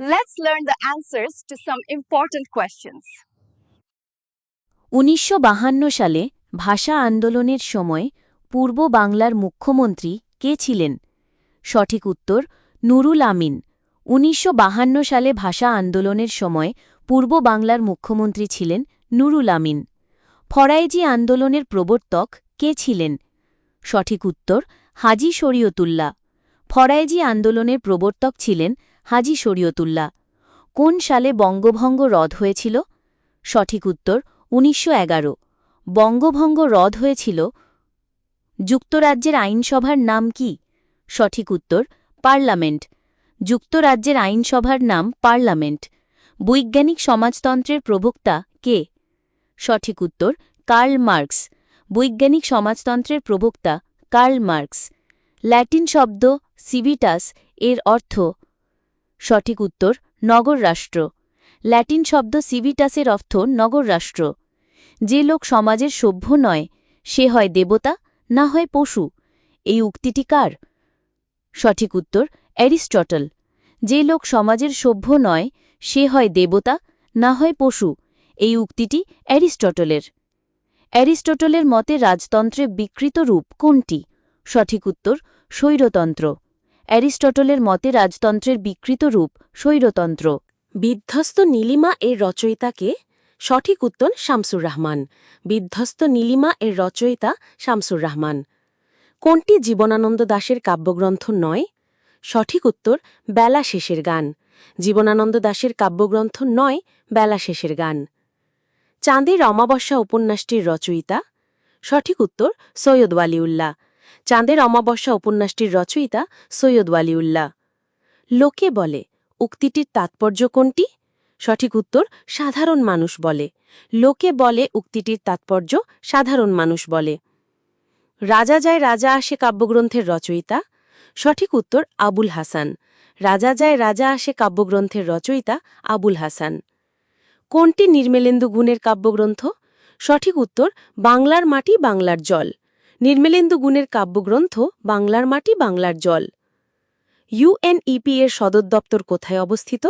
Let's learn the answers to some important questions. উনিশশো সালে ভাষা আন্দোলনের সময় পূর্ব বাংলার মুখ্যমন্ত্রী কে ছিলেন? সঠিক উত্তর, নুরুল আমিন। উনিশশো সালে ভাষা আন্দোলনের সময় পূর্ব বাংলার মুখ্যমন্ত্রী ছিলেন নুরুল আমিন। ফরাইজি আন্দোলনের প্রবর্তক কে ছিলেন? সঠিক উত্তর, হাজি শরীয়তুল্লাহ। ফরাইজি আন্দোলনের প্রবর্তক ছিলেন হাজি শরীয়তুল্লাহ। কোন সালে বঙ্গভঙ্গ রদ হয়েছিল? সঠিক উত্তর, উনিশশো এগারো। বঙ্গভঙ্গ রদ হয়েছিল যুক্তরাজ্যের আইনসভার নাম কি? সঠিক উত্তর, পার্লামেন্ট। যুক্তরাজ্যের আইনসভার নাম পার্লামেন্ট। বৈজ্ঞানিক সমাজতন্ত্রের প্রবক্তা কে? সঠিক উত্তর, কার্ল মার্কস। বৈজ্ঞানিক সমাজতন্ত্রের প্রবক্তা কার্ল মার্কস। ল্যাটিন শব্দ, সিভিটাস, এর অর্থ সঠিক উত্তর, নগর রাষ্ট্র। ল্যাটিন শব্দ সিভিটাসের অর্থ নগর রাষ্ট্র। যে লোক সমাজের সভ্য নয়, সে হয় দেবতা, না হয় পশু। এই উক্তিটি কার? সঠিক উত্তর, অ্যারিস্টটল। যে লোক সমাজের সভ্য নয়, সে হয় দেবতা, না হয় পশু। এই উক্তিটি অ্যারিস্টটলের। অ্যারিস্টটলের মতে রাজতন্ত্রের বিকৃত রূপ কোনটি? সঠিক উত্তর, স্বৈরতন্ত্র। অ্যারিস্টটলের মতে রাজতন্ত্রের বিকৃত রূপ স্বৈরতন্ত্র। বিধ্বস্ত নীলিমা এর রচয়িতাকে সঠিক উত্তর শামসুর রহমান। বিধ্বস্ত নীলিমা এর রচয়িতা শামসুর রহমান। কোনটি জীবনানন্দ দাশের কাব্যগ্রন্থ নয়? সঠিক উত্তর, বেলা শেষের গান। জীবনানন্দ দাশের কাব্যগ্রন্থ নয়, বেলা শেষের গান। চাঁদের অমাবস্যা উপন্যাসটির রচয়িতা? সঠিক উত্তর, সৈয়দ ওয়ালিউল্লাহ। চাঁদের অমাবস্যা উপন্যাসটির রচয়িতা সৈয়দ ওয়ালিউল্লাহ। লোকে বলে, উক্তিটির তাৎপর্য কোনটি? সঠিক উত্তর, সাধারণ মানুষ বলে। লোকে বলে, উক্তিটির তাৎপর্য, সাধারণ মানুষ বলে। রাজা যায় রাজা আসে কাব্যগ্রন্থের রচয়িতা। সঠিক উত্তর, আবুল হাসান। রাজা যায় রাজা আসে কাব্যগ্রন্থের রচয়িতা আবুল হাসান। কোনটি নির্মেলেন্দু গুণের কাব্যগ্রন্থ? সঠিক উত্তর, বাংলার মাটি বাংলার জল। নির্মেলেন্দু গুণের কাব্যগ্রন্থ বাংলার মাটি, বাংলার জল। ইউএনইপি এর সদর দপ্তর কোথায় অবস্থিত?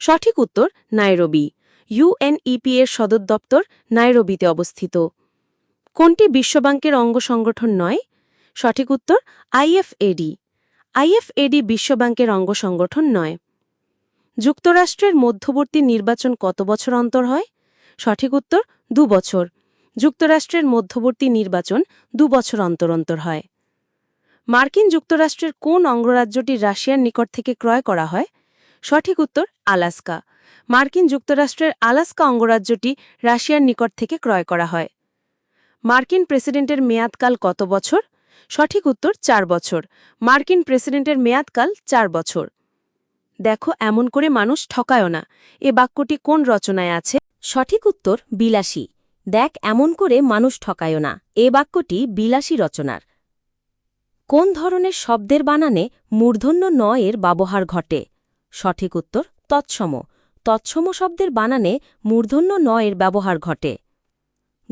সঠিক উত্তর, নাইরোবি। ইউএনইপি এর সদর দপ্তর নাইরোবিতে অবস্থিত। কোনটি বিশ্বব্যাংকের অঙ্গ সংগঠন নয়? সঠিক উত্তর আইএফএডি আইএফএডি বিশ্বব্যাংকের অঙ্গ সংগঠন নয়। যুক্তরাষ্ট্রের মধ্যবর্তী নির্বাচন কত বছর অন্তর হয়? সঠিক উত্তর, দু বছর। যুক্তরাষ্ট্রের মধ্যবর্তী নির্বাচন দু বছর অন্তর অন্তর হয়। মার্কিন যুক্তরাষ্ট্রের কোন অঙ্গরাজ্যটি রাশিয়ার নিকট থেকে ক্রয় করা হয়? সঠিক উত্তর, আলাস্কা। মার্কিন যুক্তরাষ্ট্রের আলাস্কা অঙ্গরাজ্যটি রাশিয়ার নিকট থেকে ক্রয় করা হয়। মার্কিন প্রেসিডেন্টের মেয়াদকাল কত বছর? সঠিক উত্তর, চার বছর। মার্কিন প্রেসিডেন্টের মেয়াদকাল চার বছর। দেখো, এমন করে মানুষ ঠকায় না। এ বাক্যটি কোন রচনায় আছে? সঠিক উত্তর, বিলাসী। দেখ এমন করে মানুষ ঠকায় না। এ বাক্যটি বিলাসী রচনার। কোন ধরনের শব্দের বানানে মূর্ধন্য ন এর ব্যবহার ঘটে? সঠিক উত্তর, তৎসম। তৎসম শব্দের বানানে মূর্ধন্য ন এর ব্যবহার ঘটে।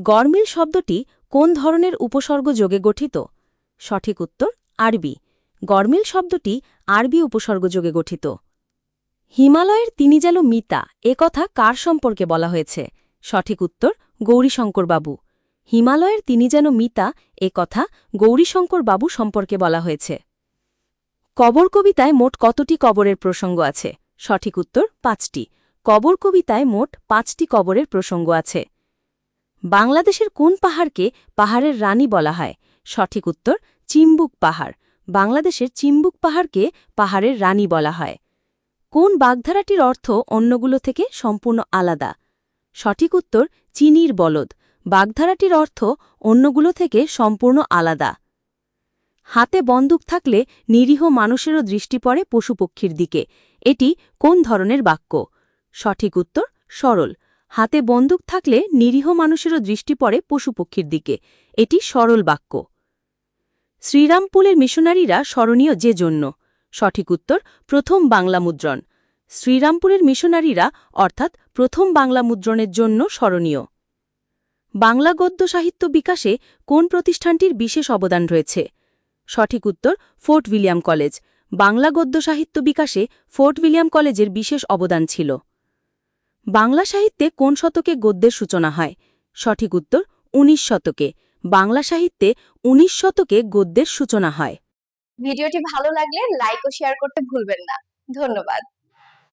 গরমিল শব্দটি কোন ধরনের উপসর্গ যোগে গঠিত? সঠিক উত্তর, আরবি। গরমিল শব্দটি আরবি উপসর্গ যোগে গঠিত। হিমালয়ের তিনি যেন মিতা কথা কার সম্পর্কে বলা হয়েছে? সঠিক উত্তর গৌরীশঙ্কর বাবু হিমালয়ের তিনি যেন মিতা, এ কথা গৌরীশঙ্কর বাবু সম্পর্কে বলা হয়েছে। কবর কবিতায় মোট কতটি কবরের প্রসঙ্গ আছে? সঠিক উত্তর, পাঁচটি। কবর কবিতায় মোট পাঁচটি কবরের প্রসঙ্গ আছে। বাংলাদেশের কোন পাহাড়কে পাহাড়ের রানী বলা হয়? সঠিক উত্তর, চিম্বুক পাহাড়। বাংলাদেশের চিম্বুক পাহাড়কে পাহাড়ের রানী বলা হয়। কোন বাগধারাটির অর্থ অন্যগুলো থেকে সম্পূর্ণ আলাদা? সঠিক উত্তর চিনির বলদ। বাগধারাটির অর্থ অন্যগুলো থেকে সম্পূর্ণ আলাদা। হাতে বন্দুক থাকলে নিরীহ মানুষেরও দৃষ্টি পড়ে পশুপক্ষীর দিকে। এটি কোন ধরনের বাক্য? সঠিক উত্তর সরল। হাতে বন্দুক থাকলে নিরীহ মানুষেরও দৃষ্টি পড়ে পশুপক্ষীর দিকে। এটি সরল বাক্য। শ্রীরামপুলের মিশনারিরা স্মরণীয় যে জন্য। সঠিক উত্তর প্রথম বাংলা মুদ্রণ। শ্রীরামপুরের মিশনারিরা, অর্থাৎ প্রথম বাংলা মুদ্রণের জন্য স্মরণীয়। বাংলা গদ্য সাহিত্য বিকাশে কোন প্রতিষ্ঠানটির বিশেষ অবদান রয়েছে? সঠিক উত্তর, ফোর্ট উইলিয়াম কলেজ। বাংলা গদ্য সাহিত্য বিকাশে ফোর্ট উইলিয়াম কলেজের বিশেষ অবদান ছিল। বাংলা সাহিত্যে কোন শতকে গদ্যের সূচনা হয়? সঠিক উত্তর, উনিশ শতকে। বাংলা সাহিত্যে উনিশ শতকে গদ্যের সূচনা হয়। ভিডিওটি ভালো লাগলে লাইক ও শেয়ার করতে ভুলবেন না। ধন্যবাদ।